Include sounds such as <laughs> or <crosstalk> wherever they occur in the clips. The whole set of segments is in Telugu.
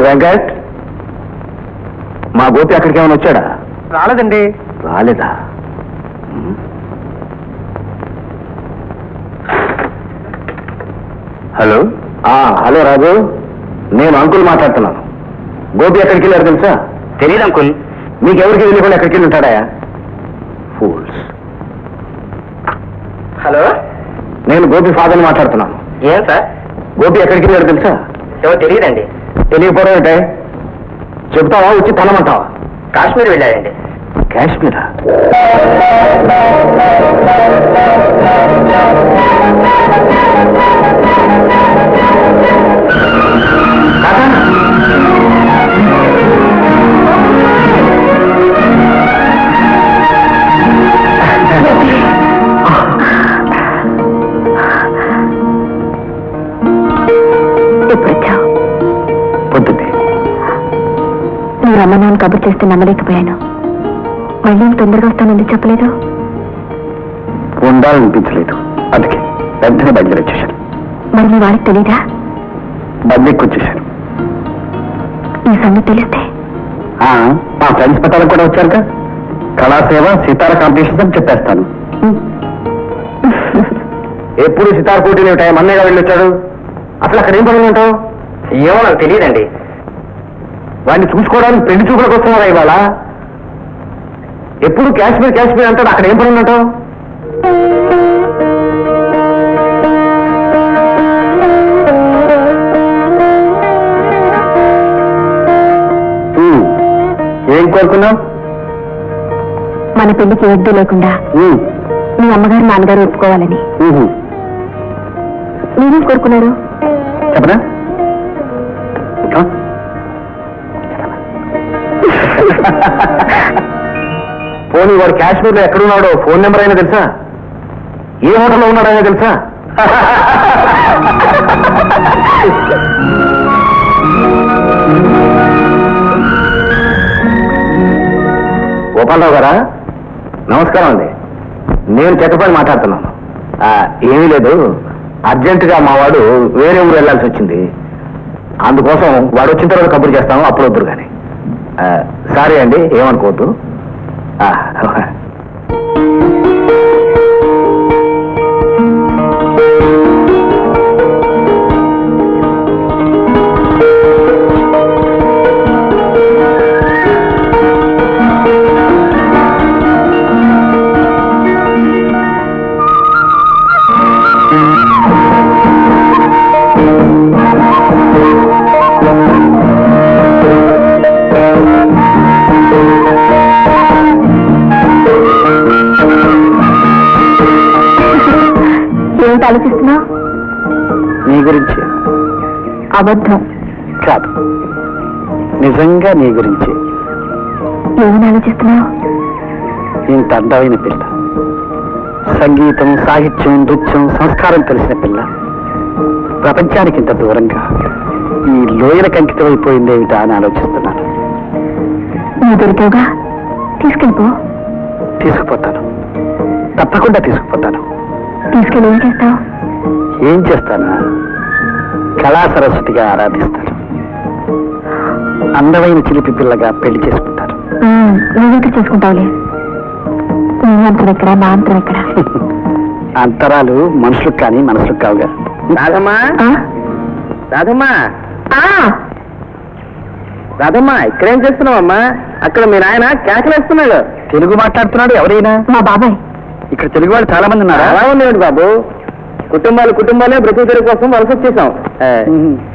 వెంకట్ మా గోపి అక్కడికి ఏమైనా వచ్చాడా? రాలేదండి. రాలేదా. హలో? ఆ, హలో రాజు. నేను అంకుల్ మాట్లాడుతున్నాను. గోపి ఎక్కడికి వెళ్ళారు తెలుసా? తెలియదు అంకుల్. మీకెవరికి తెలియకుండా ఎక్కడికి వెళ్ళి ఉంటాడా? Fools hello? నేను గోపి ఫాదర్ని మాట్లాడుతున్నాను. ఏం సార్? గోపి ఎక్కడికి వెళ్ళారు తెలుసా? ఎవరు తెలియదండి. తెలియకపోవడం ఏంటే? చెప్తావా? వచ్చి తనమంటావా కాశ్మీర్ వెళ్ళాడండి. కాశ్మీరా? వచ్చావు పొద్దున్నే నువ్వు రమ్మన్నాను కబుర్ చేస్తే నమ్మలేకపోయాను. మళ్ళీ తొందరగా వస్తానని చెప్పలేదు? ఉండాలనిపించలేదు అందుకే వెంటనే బయలుదేరి వచ్చేసాను మరి నీ వారికి తెలీదా? బందెక్కి వచ్చేసాను ఈ సంగతి తెలిస్తే? ఆ, మా ఫ్రెండ్స్ పెట్టాలకు కూడా వచ్చారుగా? కళాసేవ సితార కాంపిటీషన్స్ అని చెప్పేస్తాను. ఎప్పుడు సితార పోటీలు ఉంటాయి మన్నయ్యగా వెళ్ళి వచ్చాడు అసలు అక్కడ ఏం పనులు ఉంటావు? ఏమో నాకు తెలియదండి. వాడిని చూసుకోవడానికి పెళ్ళి చూపులకు వస్తున్నారా ఇవాళ? ఎప్పుడు కాశ్మీర్ కాశ్మీర్ అంటాడు అక్కడ ఏం పనులు ఉంటావు ఏం కోరుకున్నావు? మన పెళ్ళికి ఎద్దు లేకుండా మీ అమ్మగారు నాన్నగారు ఒప్పుకోవాలని. మీరేం కోరుకున్నారు? చెప్పనా? <laughs> పోనీ వాడు కాశ్మీర్లో ఎక్కడున్నాడో ఫోన్ నెంబర్ అయినా తెలుసా? ఏ హోటల్లో ఉన్నాడైనా తెలుసా? <laughs> గోపాలరావు గారా? నమస్కారం అండి. నేను చెక్కపని మాట్లాడుతున్నాను. ఆ, ఏమీ లేదు. అర్జెంటుగా మా వాడు వేరే ఊరు వెళ్ళాల్సి వచ్చింది. అందుకోసం వాడు వచ్చిన తర్వాత కబురు చేస్తాము అప్పుడు వద్దురు కానీ సారీ అండి ఏమనుకోవద్దు. గురించి. అబద్ధం. కాదు. నిజంగా నీ గురించి. ఏమని ఆలోచిస్తున్నావు? ఇంత అందమైన పిల్ల. సంగీతం సాహిత్యం నృత్యం సంస్కారం తెలిసిన పిల్ల. ప్రపంచానికి ఇంత దూరంగా ఈ లోయలకు అంకితమైపోయిందేమిటా అని ఆలోచిస్తున్నాను. నువ్వు దొరికావుగా? తీసుకెళ్ళిపో. తీసుకుపోతాను. తప్పకుండా తీసుకుపోతాను. తీసుకెళ్ళి ఏం చేస్తావు? ఏం చేస్తానా? కళా సరస్వతిగా ఆరాధిస్తాను అందమైన చిలిపి పిల్లగా పెళ్ళి చేసుకుంటావులే? ఎక్కడ నా అంతరం ఎక్కడ? అంతరాలు మనుషులకు కానీ మనసులకు కావుగా. రాధమ్మా? రాధమ్మా? రాధమ్మా ఇక్కడేం చేస్తున్నావమ్మా? అక్కడ మీ నాయన కేకలేస్తున్నాడు తెలుగు మాట్లాడుతున్నాడు ఎవరైనా? మా బాబాయ్. ఇక్కడ తెలుగు వాళ్ళు చాలా మంది ఉన్నారా అలా ఉందేమిటి బాబు. కుటుంబాలు కుటుంబాలే బ్రతుకు తెరుగు కోసం వలస వచ్చేసాం.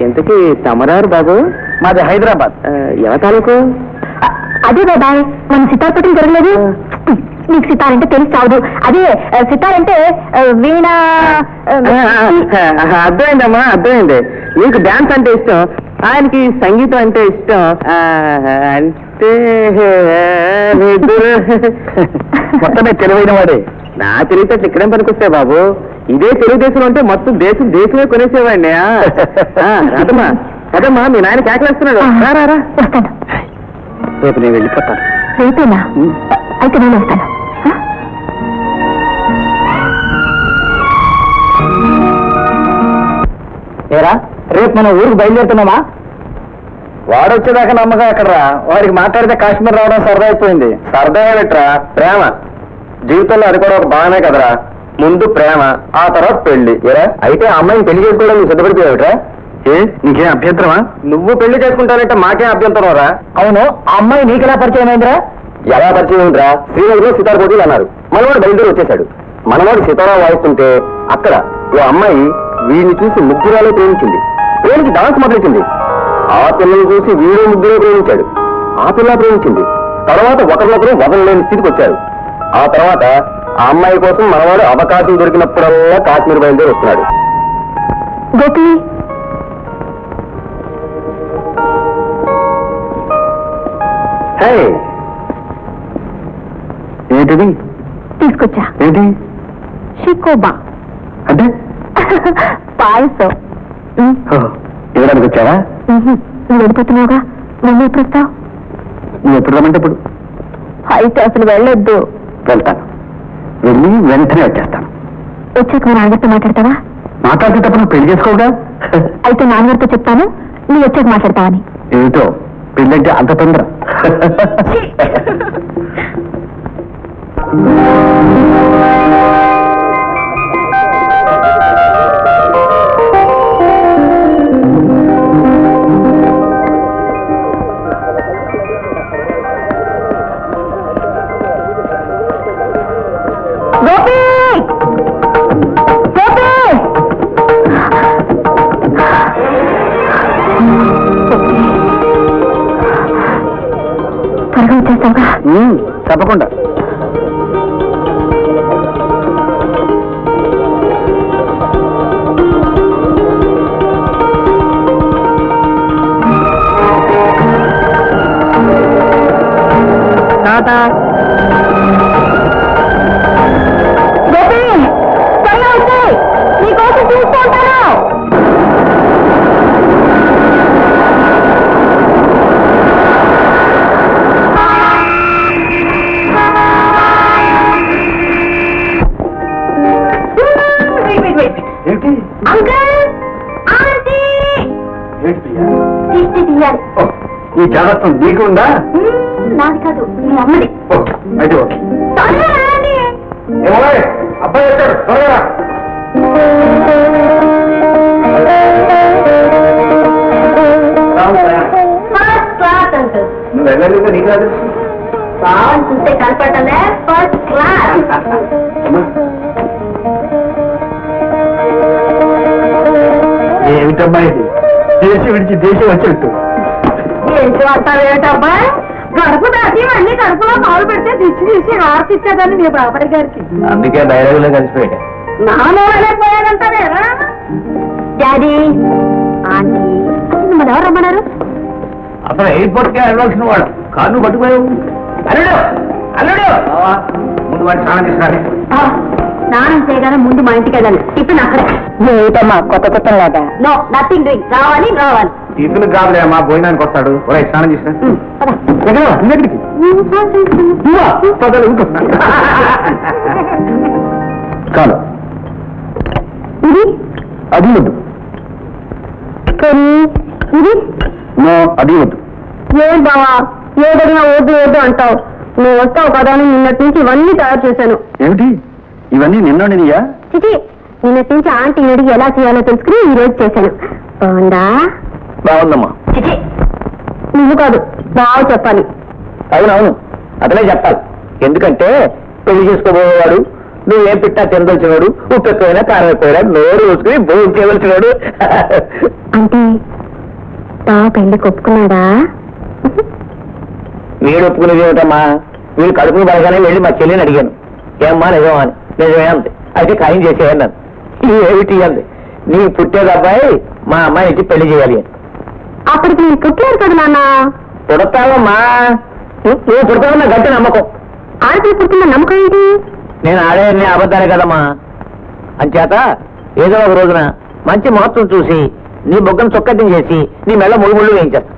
ఇంతకీ తమరారు బాబు? మాది హైదరాబాద్. ఎవ తాలూకు? అదే బాబాయ్ మన సితార్ పట్టిన జరగలేదు. నీకు సితార్ అంటే తెలిసి చావదు. అదే సితార్ అంటే వీణ అర్థమైందమ్మా అర్థమైంది. నీకు డాన్స్ అంటే ఇష్టం ఆయనకి సంగీతం అంటే ఇష్టం. అంటే మొత్తమే తెలివైన వాడే. నా తెలివితేటలు ఇక్కడేం పనికొస్తాయి బాబు? ఇదే తెలుగుదేశం అంటే మొత్తం దేశం దేశమే కొనేసేవాడిని. రాదమ్మా కదమ్మా మీ నాయన కేకలేస్తున్నాడు. రా, రా, రా. వస్తాను. రేపు నేను వెళ్ళిపోతాను రేపేనా. అయితే నేను వస్తాను? ఏరా రేపు మనం ఊరికి బయలుదేరుతున్నామా? వాడు వచ్చేదాకా నమ్మకం ఎక్కడరా? వాడికి మాట్లాడితే కాశ్మీర్ రావడం సరదా అయిపోయింది. సరదా ఏమిట్రా? ప్రేమ. జీవితంలో అది కూడా ఒక భాగమే కదరా. ముందు ప్రేమ ఆ తర్వాత పెళ్ళి. ఎరా అయితే ఆ అమ్మాయిని పెళ్ళి చేసుకోవడం నువ్వు సిద్ధపడిపోయావుట్రా? ఏ? నీకేం అభ్యంతరమా? నువ్వు పెళ్ళి చేసుకుంటానంటే మాకేం అభ్యంతరం రా అవును ఆ అమ్మాయి నీకెలా పరిచయం అయిందిరా? ఎలా పరిచయం అయిందిరా? శ్రీనగర్లో సితార్ పోటీలు అన్నారు. మనవాడు బయలుదేరి వచ్చేశాడు. మనవాడు సితారా వాయిస్తుంటే అక్కడ ఓ అమ్మాయి వీడిని చూసి ముగ్గురాలే ప్రేమించింది. ప్రేమించి డాన్స్ మొదలెట్టింది. ఆ పిల్లని చూసి వీడు ముగ్గురే ప్రేమించాడు. ఆ పిల్ల ప్రేమించింది. తర్వాత ఒకరినొకరు వదలలేని స్థితికి వచ్చారు. ఆ తర్వాత ఆ అమ్మాయి కోసం మనవాడు అవకాశం దొరికినప్పుడల్లా కాశ్మీర్ బయలుదేరి వస్తున్నాడు. గోపి. ఏంటిది? తీసుకొచ్చా. ఏంటి? షికోబా. అంటే? పాయసం. ఇవ్వడానికి వచ్చావా? నువ్వు వెళ్ళిపోతున్నావుగా? మళ్ళీ ఎప్పుడు వస్తావు? నువ్వు ఎప్పుడు రమ్మంటే ఇప్పుడు అయితే అసలు వెళ్ళొద్దు. వెళ్తాను. వెళ్ళి వెంటనే వచ్చేస్తాను. వచ్చాక మీ నాన్నగారితో మాట్లాడతావా? మాట్లాడేటప్పుడు నువ్వు పెళ్ళి చేసుకోగా అయితే నాన్నగారితో చెప్తాను నువ్వు వచ్చాక మాట్లాడతావని. ఏమిటో? పెళ్ళంటే అంత తొందర. <laughs> తప్పకుండా. గోపి ఓ, ఈ జాగ్రత్త నీకు ఉందా? నాది కాదు మీ అమ్మది. అయితే ఓకే. అబ్బాయి వచ్చాడు త్వరగా నువ్వు వెళ్ళలేదు నీకు చూస్తే కనపడలే ఫస్ట్ క్లాస్. ఏమిటమ్మా ఇది? దేశం విడిచి దేశం వచ్చినట్టు ఏంటి అంటావేటబ్బా గడుపు దాటి మళ్ళీ కడుపులో పాలు పెడితే దిచ్చి తీసి హారతి ఇచ్చేదాన్ని మీ బాబాయ్ గారికి. అందుకే డైలాగులో కలిసిపోయాడు నానోలేకపోయాదంటావేరా డాడీ ఆంటీ ఎవరు రమ్మన్నారు? అసలు ఎయిర్పోర్ట్కి వెళ్ళవలసిన వాడు. కారు పట్టుకుపోయావు. అల్లుడు అల్లుడు! ముందు వాడి స్నానం చేసినాడు ఆ, స్నానం చేయగానే ముందు మా ఇంటికి వెళ్ళాలి టిఫిన్ అక్కడే. ఏమిటమ్మా కొత్త కొత్త లాగా నో నథింగ్ డూయింగ్ రావాలి రావాలి. టిఫిన్ కాదులే అమ్మా భోజనానికి వస్తాడు. ఒరే స్నానం చేసిన. ఎక్కడికి చాలు ఇది? అది వద్దు. కానీ ఇది? నో అది వద్దు. ఏం బావా? ఏదైనా వద్దు వద్దు అంటావు. నువ్వు వస్తావు కదా అని నిన్నటి నుంచి ఇవన్నీ తయారు చేశాను. ఏమిటి? ఇవన్నీ నిన్నోనియా చిచి నిన్నటి ఆంటీ అడిగి ఎలా చేయాలో తెలుసుకుని ఈ రోజు చేశాను. బాగుందా? బాగుందమ్మా. చిచి నువ్వు కాదు బాగా చెప్పాలి. అవునవును అతనే చెప్పాలి. ఎందుకంటే పెళ్ళి చేసుకోబోయేవాడు నువ్వేం పెట్టా తినదలిచినాడు ఉప్పు ఎక్కువైనా కారం ఎక్కువైనా నోరు వేసుకుని భోజనం చేయవలసినాడు. అంటే బావ పెళ్ళి కొప్పుకున్నాడా? వీడు ఒప్పుకునేది ఏమిటమ్మా? వీడు కడుపుని పడగానే వెళ్ళి మా చెల్లిని అడిగాను. ఏమ్మా నిజమా అని. నిజమే అంది అయితే ఖాయం చేసేయన్నాను ఏమిటి అంది నీ పుట్టేది అబ్బాయి మా అమ్మాయి ఇచ్చి పెళ్ళి చేయాలి అని. అప్పటికి నేను పుట్టారు కదా నాన్న? పుడతావమ్మా? నువ్వు నువ్వు పుడతావన్న గట్టి నమ్మకం. ఆడపిల్ల పుట్టిన నమ్మకం ఏంటి? నేను ఆడేది అబద్ధాలే కదమ్మా. అంచేత ఏదో ఒక రోజున మంచి మహత్వం చూసి నీ బొగ్గను చొక్కటిని చేసి నీ మెళ్ళ ముళ్ళు ముళ్ళు వేయించేస్తా.